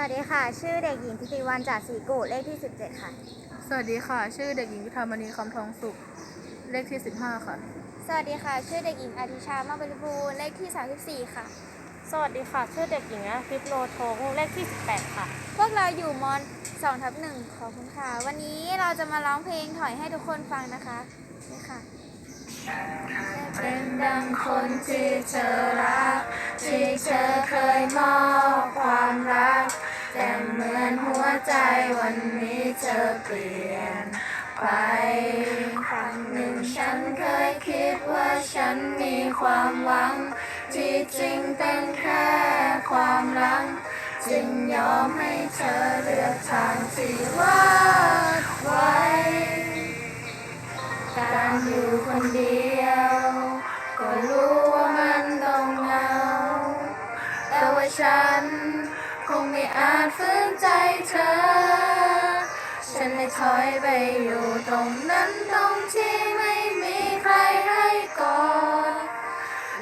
วัสดีค่ะ ชื่อเด็กหญิงทิติวันจากศรีกุเลขที่ 17 ค่ะ สวัสดีค่ะ ชื่อเด็กหญิงวิทามณีคำทองสุข เลขที่ 15 ค่ะ สวัสดีค่ะ ชื่อเด็กหญิงอาทิชามาบริบูรณ์เลขที่ 34 ค่ะ สวัสดีค่ะ ชื่อเด็กหญิงอาทิตย์โลทงเลขที่ 18 ค่ะ พวกเราอยู่ม2ทับ1ขอบคุณค่ะ วันนี้เราจะมาร้องเพลงถอยให้ทุกคนฟังนะคะนี่ค่ะเป็นดังคนที่เธอรักที่เธอเคยมอบ วใจวันนี้เธอเปลี่ยนไปครั้งหนึ่งฉันเคยคิดว่าฉันมีความหวัง ที่จริงเป็นแค่ความรักจึงยอมให้เธอเลือกทางที่ว่าไว้การอยู่คนเดียว ก็รู้ว่ามันต้องเหงาแต่ว่าฉัน คงไม่อาจฝืนใจเธอ ฉันเลยถอยไปอยู่ตรงนั้นตรงที่ไม่มีใครให้กอด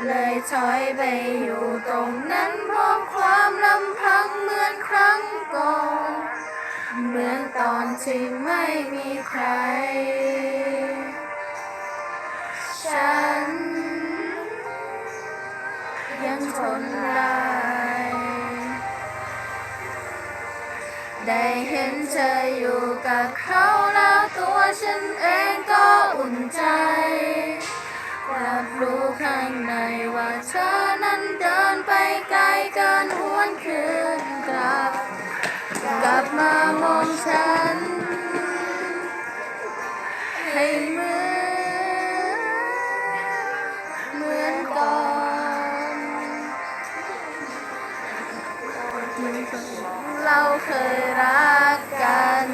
เลยถอยไปอยู่ตรงนั้นเพราะความลำพังเหมือนครั้งก่อนเหมือนตอนที่ไม่มีใคร ฉัน ยังทน ได้เห็นเธออยู่กับเขาแล้วตัวฉันเองก็อุ่นใจรับรู้ข้างในว่าเธอนั้นเดินไปไกลเกินหวนคืนกลับ กลับมามองฉัน ให้เหมือนเหมือนก่อน เราเคยรักกัน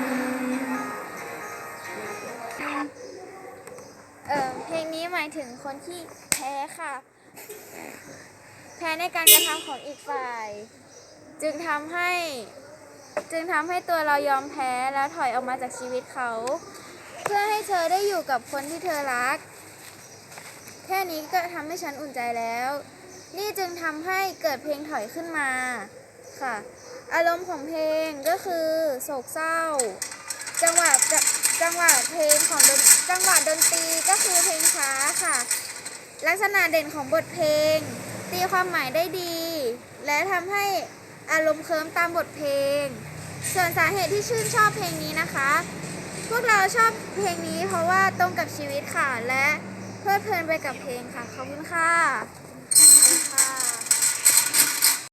เออเพลงนี้หมายถึงคนที่แพ้ค่ะ แพ้ในการกระทำของอีกฝ่าย จึงทำให้ จึงทำให้ตัวเรายอมแพ้แล้วถอยออกมาจากชีวิตเขา เพื่อให้เธอได้อยู่กับคนที่เธอรัก แค่นี้ก็ทำให้ฉันอุ่นใจแล้ว นี่จึงทำให้เกิดเพลงถอยขึ้นมา ค่ะ อารมณ์ของเพลงก็คือโศกเศร้า จังหวะจ,จังหวะเพลงของดนจังหวะดนตรีก็คือเพลงช้าค่ะ ลักษณะเด่นของบทเพลง ตีความหมายได้ดี และทำให้อารมณ์เคลิ้มตามบทเพลง ส่วนสาเหตุที่ชื่นชอบเพลงนี้นะคะ พวกเราชอบเพลงนี้เพราะว่าตรงกับชีวิตค่ะ และเพลิดเพลินไปกับเพลงค่ะ ขอบคุณค่ะ